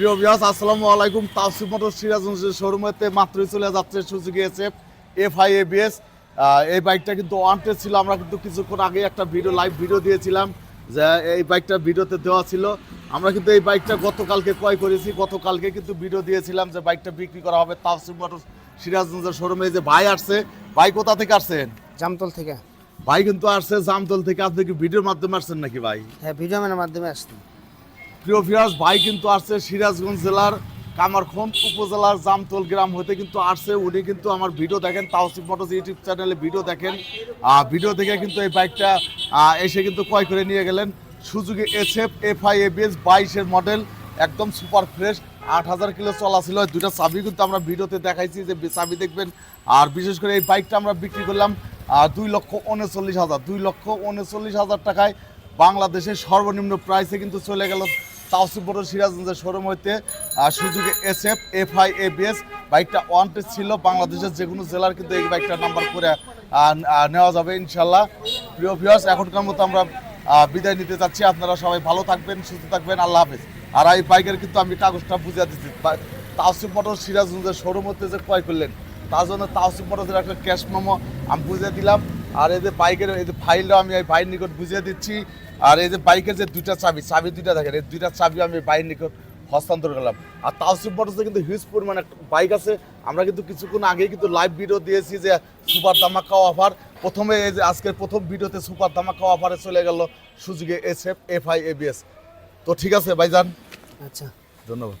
প্রিয় বিয়াস আসসালামু আলাইকুম। তাওসিফ মোটর সিরাজগঞ্জের শোরুমেতে মাত্রই চলে যাচ্ছে Suzuki SF F I A ABS এই বাইকটা কিন্তু ওয়ান্টেড ছিল। আমরা কিন্তু কিছুক্ষণ আগে একটা ভিডিও লাইভ ভিডিও দিয়েছিলাম যে এই বাইকটা ভিডিওতে দেওয়া ছিল। আমরা কিন্তু এই বাইকটা গতকালকে ক্রয় করেছি। গতকালকে কিন্তু ভিডিও দিয়েছিলাম যে বাইকটা বিক্রি করা হবে তাওসিফ মোটর সিরাজগঞ্জের শোরুমে। যে ভাই আসছে ভাই কোথা থেকে আসছেন? জামতল থেকে। ভাই কিন্তু আসছে জামতল থেকে। আপনি কি ভিডিওর মাধ্যমে আসছেন নাকি ভাই? হ্যাঁ ভিডিও মাধ্যমে আসছি। প্রিয় ভিউয়ার্স ভাই কিন্তু আসছে সিরাজগঞ্জ জেলার কামারখন্দ উপজেলার জামতল গ্রাম হতে কিন্তু আসছে। উনি কিন্তু আমার ভিডিও দেখেন, তাওসিফ মোটরস ইউটিউব চ্যানেলে ভিডিও দেখেন। ভিডিও দেখে কিন্তু এই বাইকটা এসে কিন্তু ক্রয় করে নিয়ে গেলেন। সুযোগে এসএফ এফ আই এবিএস বাইশের মডেল একদম সুপার ফ্রেশ আট হাজার কিলো চলা ছিল দুটা চাবি কিন্তু আমরা ভিডিওতে দেখাইছি যে চাবি দেখবেন। আর বিশেষ করে এই বাইকটা আমরা বিক্রি করলাম দুই লক্ষ উনচল্লিশ হাজার, দুই লক্ষ উনচল্লিশ হাজার টাকায়। বাংলাদেশের সর্বনিম্ন প্রাইসে কিন্তু চলে গেল তাওসিফ বড় সিরাজগঞ্জের শোরুম হইতে সুযোগে S F F I A ABS বাইকটা ওয়ান্টেড ছিল। বাংলাদেশের যে কোনো জেলার কিন্তু এই বাইকটার নাম্বার করে নেওয়া যাবে ইনশাল্লাহ। প্রিয় ভিউয়ার্স এখনকার মতো আমরা বিদায় নিতে চাচ্ছি আপনারা সবাই ভালো থাকবেন, সুস্থ থাকবেন। আল্লাহ হাফেজ। আর এই বাইকের কিন্তু আমি কাগজটা বুঝিয়ে দিচ্ছি। তাওসিফ মোটর সিরাজগঞ্জের শোরুম হতে যে ক্রয় করলেন, তার জন্য তাওসিফ মোটরের একটা ক্যাশ মেমো আমি বুঝিয়ে দিলাম। আর এই যে বাইকের এই যে ফাইলটা আমি এই ভাইয়ের নিকট বুঝিয়ে দিচ্ছি। আর এই যে বাইকের যে দুইটা চাবি চাবি দুইটা দেখেন এই দুইটা চাবি আমি ভাইয়ের নিকট হস্তান্তর করলাম। আর তাওসিফ মোটরসে কিন্তু হিউজ পরিমাণ একটা বাইক আছে। আমরা কিন্তু কিছুক্ষণ আগেই কিন্তু লাইভ ভিডিও দিয়েছি যে সুপার ধামাকা অফার প্রথমে এই যে আজকের প্রথম ভিডিওতে সুপার ধামাকা অফারে চলে গেল সুযোগে S F F I A ABS তো ঠিক আছে ভাইজান। আচ্ছা। ধন্যবাদ।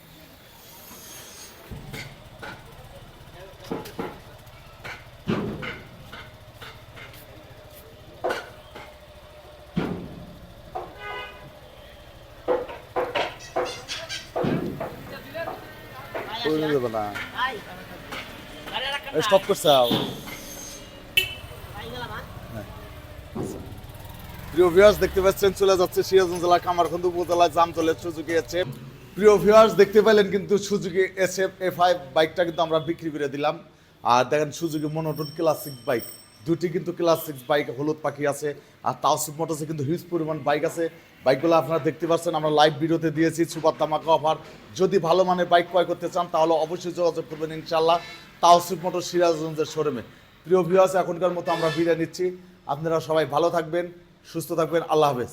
স্টপ করছে প্রিয় ভিউয়ার্স দেখতে পাচ্ছেন চলে যাচ্ছে সিরাজগঞ্জ জেলা কামারখন্দ উপজেলায় জামতলের সুজুকি এসে প্রিয় ভিউয়ার্স দেখতে পেলেন কিন্তু সুজুকি এসএফ এ ফাইভ বাইকটা কিন্তু আমরা বিক্রি করে দিলাম আর দেখেন সুজুকি মনোটন ক্লাসিক বাইক দুটি কিন্তু ক্লাস সিক্স বাইক হলুদ পাখি আছে, আর তাওসিফ মোটরসে কিন্তু হিউজ পরিমাণ বাইক আছে। বাইকগুলো আপনারা দেখতে পাচ্ছেন, আমরা লাইভ ভিডিওতে দিয়েছি, সুপার তামাকা অফার যদি ভালো মানের বাইক ক্রয় করতে চান, তাহলে অবশ্যই যোগাযোগ করবেন ইনশাল্লাহ তাওসিফ মোটর সিরাজগঞ্জের শোরুমে প্রিয় ভিউয়ার্স এখনকার মতো আমরা বিদায় নিচ্ছি। আপনারা সবাই ভালো থাকবেন, সুস্থ থাকবেন, আল্লাহ হাফেজ।